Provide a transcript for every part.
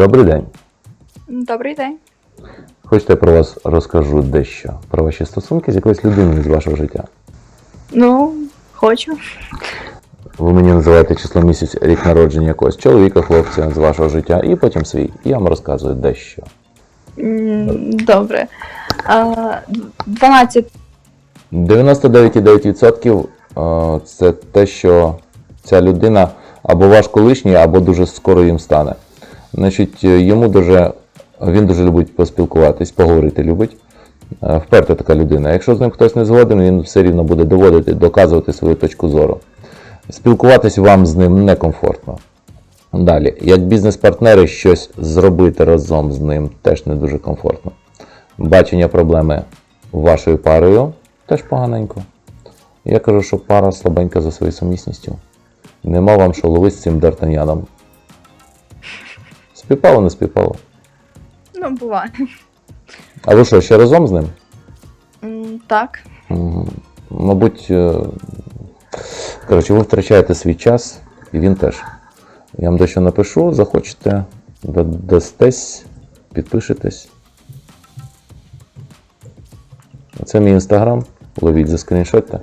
Добрий день. Добрий день. Хочете я про вас розкажу дещо про ваші стосунки з якоюсь людиною з вашого життя. Ну, хочу. Ви мені називаєте число місяць, рік народження якогось чоловіка, хлопця з вашого життя, і потім свій. І я вам розказую дещо. Добре. 12. 99,9% е, це те, що ця людина або ваш колишній, або дуже скоро їм стане. Значить, е, йому дуже, він дуже любить поспілкуватись, поговорити любить. Е, Вперта така людина. Якщо з ним хтось не згоден, він все рівно буде доводити, доказувати свою точку зору. Спілкуватись вам з ним некомфортно. Далі, як бізнес-партнери, щось зробити разом з ним теж не дуже комфортно. Бачення проблеми вашою парою теж поганенько. Я кажу, що пара слабенька за своєю сумісністю. Нема вам що ловити з цим дартаняном. Співпало, не співпало. Ну, буває. А ви що, ще разом з ним? М, Так. М, Мабуть, е, коротше, ви втрачаєте свій час, і він теж. Я вам дещо напишу, захочете, да- дастесь, підпишетесь. Це мій інстаграм. Ловіть за заскріншотьте.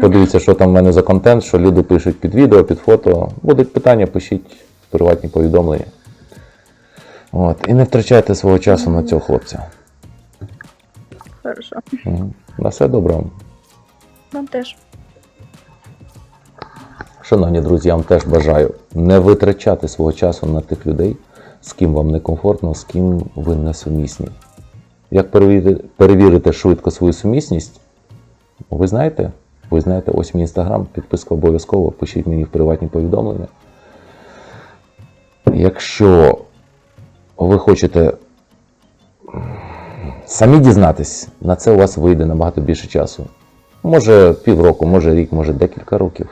Подивіться, що там в мене за контент, що люди пишуть під відео, під фото. Будуть питання, пишіть в приватні повідомлення. От. І не втрачайте свого часу на цього хлопця. Хорошо. На все добре вам. Теж. Шановні друзі, я вам теж бажаю не витрачати свого часу на тих людей, з ким вам некомфортно, з ким ви не сумісні. Як перевірити, перевірити швидко свою сумісність? Ви знаєте? Ви знаєте, ось мій інстаграм, підписка обов'язково, пишіть мені в приватні повідомлення. Якщо ви хочете самі дізнатись, на це у вас вийде набагато більше часу. Може півроку, може рік, може декілька років.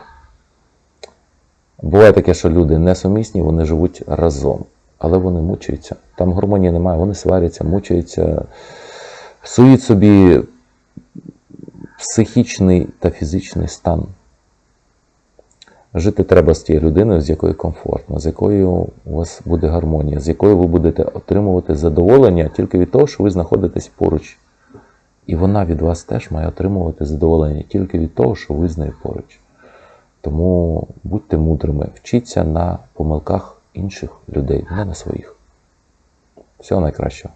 Буває таке, що люди несумісні, вони живуть разом, але вони мучаються. Там гармонії немає, вони сваряться, мучаються, псують собі психічний та фізичний стан. Жити треба з тією людиною, з якою комфортно, з якою у вас буде гармонія, з якою ви будете отримувати задоволення тільки від того, що ви знаходитесь поруч. І вона від вас теж має отримувати задоволення тільки від того, що ви з нею поруч. Тому будьте мудрими, вчіться на помилках інших людей, не на своїх. Всього найкращого.